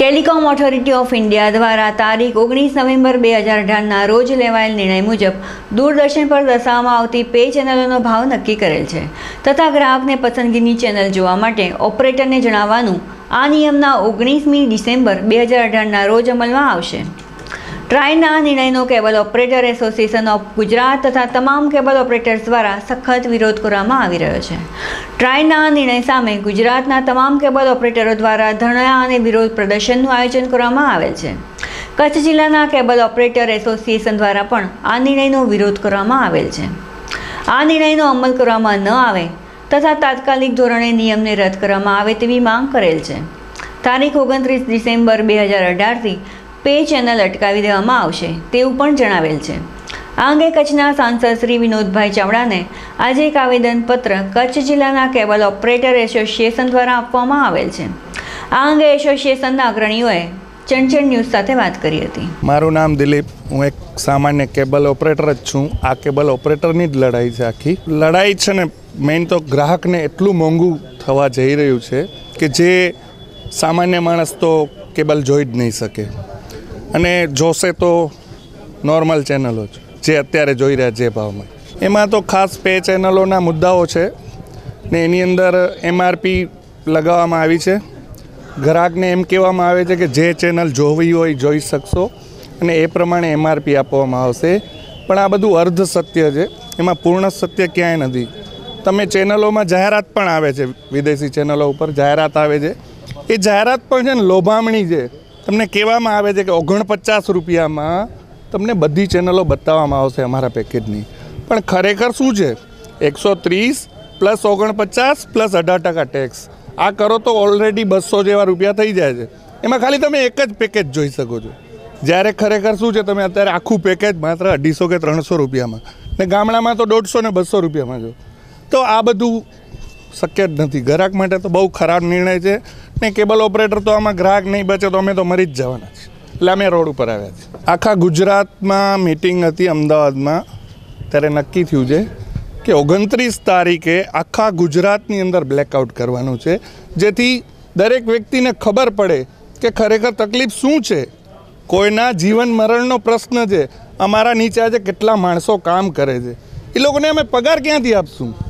Telecom authority of India દ્વારા તારીખ ઓગણીસ નવેમ્બર બે હજાર અઢારના રોજ લેવાયેલ નિર્ણય મુજબ દૂરદર્શન પર દર્શાવવામાં આવતી પે ચેનલોનો ભાવ નક્કી કરેલ છે. તથા ગ્રાહકને પસંદગીની ચેનલ જોવા માટે ઓપરેટરને જણાવવાનું આ નિયમના ઓગણીસમી ડિસેમ્બર બે હજાર અઢારના રોજ અમલમાં આવશે. ટ્રાયના નિર્ણયનો cable operator association of Gujarat તથા તમામ કેબલ ઓપરેટર્સ દ્વારા સખત વિરોધ કરવામાં આવી રહ્યો છે. ટ્રાયના નિર્ણય સામે ગુજરાતના તમામ કેબલ ઓપરેટરો દ્વારા ધરણા અને વિરોધ પ્રદર્શનનું આયોજન કરવામાં આવેલ છે. કચ્છ જિલ્લાના કેબલ ઓપરેટર એસોસિએશન દ્વારા પણ આ નિર્ણયનો વિરોધ કરવામાં આવેલ છે. આ નિર્ણયનો અમલ કરવામાં ન આવે તથા તાત્કાલિક ધોરણે નિયમને રદ કરવામાં આવે તેવી માંગ કરેલ છે. તારીખ ઓગણત્રીસ ડિસેમ્બર બે હજાર અઢારથી પે ચેનલ અટકાવી દેવામાં આવશે તેવું પણ જણાવેલ છે. આ અંગે કચ્છના સાંસદ શ્રી વિનોદભાઈ ચાવડાને આજે એક આવેદનપત્ર કચ્છ જિલ્લાના કેબલ ઓપરેટર એસોસિએશન દ્વારા આપવામાં આવેલ છે. આ અંગે એસોસિએશનના અગ્રણીઓએ ચંચળ ન્યૂઝ સાથે વાત કરી હતી. મારું નામ દિલીપ. હું એક સામાન્ય કેબલ ઓપરેટર જ છું. આ કેબલ ઓપરેટરની જ લડાઈ છે આખી. લડાઈ છે ને મેઇન તો ગ્રાહકને એટલું મોંઘું થવા જઈ રહ્યું છે કે જે સામાન્ય માણસ તો કેબલ જોઈ જ નહીં શકે. અને જોશે તો નોર્મલ ચેનલો જ, જે અત્યારે જોઈ રહ્યા જે ભાવમાં. એમાં તો ખાસ પે ચેનલોના મુદ્દાઓ છે ને એની અંદર એમઆરપી લગાવવામાં આવી છે. ગ્રાહકને એમ કહેવામાં આવે છે કે જે ચેનલ જોવી હોય જોઈ શકશો અને એ પ્રમાણે એમઆરપી આપવામાં આવશે. પણ આ બધું અર્ધ સત્ય છે, એમાં પૂર્ણ સત્ય ક્યાંય નથી. તમે ચેનલોમાં જાહેરાત પણ આવે છે, વિદેશી ચેનલો ઉપર જાહેરાત આવે છે. એ જાહેરાત પણ છે ને લોભામણી છે. તમને કહેવામાં આવે છે કે ઓગણપચાસ રૂપિયામાં તમને બધી ચેનલો બતાવવામાં આવશે અમારા પેકેજની. પણ ખરેખર શું છે? એકસો ત્રીસ પ્લસ ઓગણપચાસ પ્લસ અઢાર ટકા ટેક્સ આ કરો તો ઓલરેડી બસો જેવા રૂપિયા થઈ જાય છે. એમાં ખાલી તમે એક જ પેકેજ જોઈ શકો છો. જ્યારે ખરેખર શું છે, તમે અત્યારે આખું પેકેજ માત્ર અઢીસો કે ત્રણસો રૂપિયામાં. ને ગામડામાં તો દોઢસો ને બસો રૂપિયામાં જો. તો આ બધું શક્ય જ નથી. ગ્રાહક માટે તો બહુ ખરાબ નિર્ણય છે ને કેબલ ઓપરેટર તો આમાં ગ્રાહક નહીં બચે તો અમે તો મરી જ જવાના છીએ. એટલે અમે રોડ ઉપર આવ્યા છીએ. આખા ગુજરાતમાં મિટિંગ હતી અમદાવાદમાં. ત્યારે નક્કી થયું છે કે ઓગણત્રીસ તારીખે આખા ગુજરાતની અંદર બ્લેકઆઉટ કરવાનું છે. જેથી દરેક વ્યક્તિને ખબર પડે કે ખરેખર તકલીફ શું છે. કોઈના જીવન મરણનો પ્રશ્ન છે. અમારા નીચે આજે કેટલા માણસો કામ કરે છે. એ લોકોને અમે પગાર ક્યાંથી આપશું?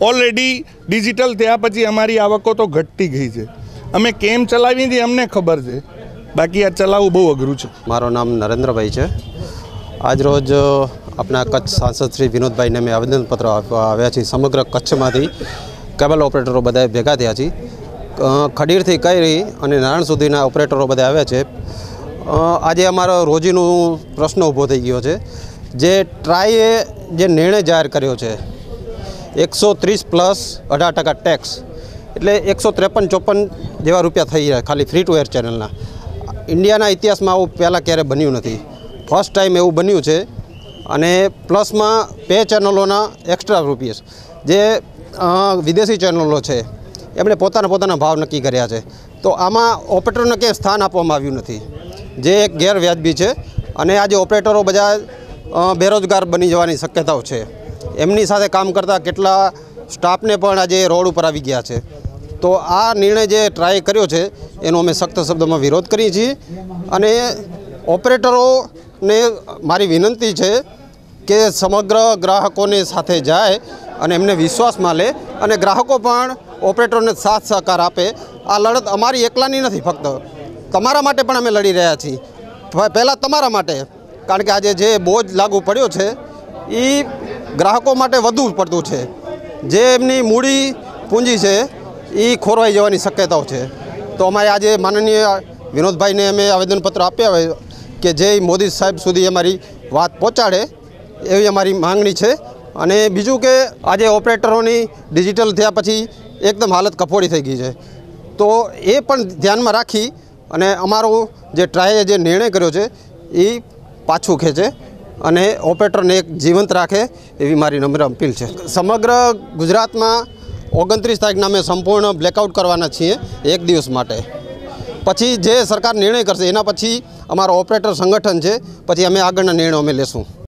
ઓલરેડી ડિજિટલ થયા પછી અમારી આવકો તો ઘટતી ગઈ છે. અમે કેમ ચલાવી હતી અમને ખબર છે. બાકી આ ચલાવવું બહુ અઘરું છે. મારું નામ નરેન્દ્રભાઈ છે. આજરોજ આપણા કચ્છ સાંસદ શ્રી વિનોદભાઈને મેં આવેદનપત્ર આપવા આવ્યા છીએ. સમગ્ર કચ્છમાંથી કેબલ ઓપરેટરો બધા ભેગા થયા અ, ખડીરથી કઈ અને નારાયણ સુધીના ઓપરેટરો બધા આવ્યા છે. આજે અમારો રોજીનો પ્રશ્ન ઊભો થઈ ગયો છે. જે ટ્રાઈએ જે નિર્ણય જાહેર કર્યો છે એકસો ત્રીસ પ્લસ અઢાર ટકા ટેક્સ એટલે એકસો ત્રેપન ચોપન જેવા રૂપિયા થઈ રહ્યા ખાલી ફ્રી ટુ એર ચેનલના ઇન્ડિયાના ઇતિહાસમાં આવું પહેલાં ક્યારે બન્યું નથી. ફર્સ્ટ ટાઈમ એવું બન્યું છે. અને પ્લસમાં બે ચેનલોના એક્સ્ટ્રા રૂપિયસ જે વિદેશી ચેનલો છે. એમણે પોતાના પોતાના ભાવ નક્કી કર્યા છે. તો આમાં ઓપરેટરને ક્યાંય સ્થાન આપવામાં આવ્યું નથી. જે એક ગેરવ્યાજબી છે. અને આજે ઓપરેટરો બધા બેરોજગાર બની જવાની શક્યતાઓ છે. એમની સાથે કામ કરતા કેટલા સ્ટાફને પણ આજે રોડ ઉપર આવી ગયા છે. તો આ નિર્ણય જે ટ્રાય કર્યો છે, એનો અમે સખ્ત શબ્દોમાં વિરોધ કરીએ છીએ. અને ઓપરેટરોને મારી વિનંતી છે કે સમગ્ર ગ્રાહકોને સાથે જાય અને એમને વિશ્વાસમાં લે અને ગ્રાહકો પણ ઓપરેટરોને સાથ સહકાર આપે. આ લડત અમારી એકલાની નથી ફક્ત. તમારા માટે પણ અમે લડી રહ્યા છીએ. પહેલાં તમારા માટે. કારણ કે આજે જે બોજ લાગુ પડ્યો છે એ ગ્રાહકો માટે વધુ પડતું છે. જે એમની મૂડી પૂંજી છે, એ ખોરવાઈ જવાની શક્યતાઓ છે. તો અમારે આજે માનનીય વિનોદભાઈને અમે આવેદનપત્ર આપ્યા હોય કે જે મોદી સાહેબ સુધી અમારી વાત પહોંચાડે, એવી અમારી માંગણી છે. અને બીજું કે આજે ઓપરેટરોની ડિજિટલ થયા પછી એકદમ હાલત કફોડી થઈ ગઈ છે. તો એ પણ ધ્યાનમાં રાખી અને અમારો જે ટ્રાયે જે નિર્ણય કર્યો છે, એ પાછું ખેંચે. અને ઓપરેટરને એક જીવંત રાખે એવી મારી નમ્ર અપીલ છે. સમગ્ર ગુજરાતમાં ઓગણત્રીસ તારીખના અમે સંપૂર્ણ બ્લેકઆઉટ કરવાના છીએ એક દિવસ માટે. પછી જે સરકાર નિર્ણય કરશે, એના પછી અમારો ઓપરેટર સંગઠન છે, પછી અમે આગળના નિર્ણયો અમે લેશું.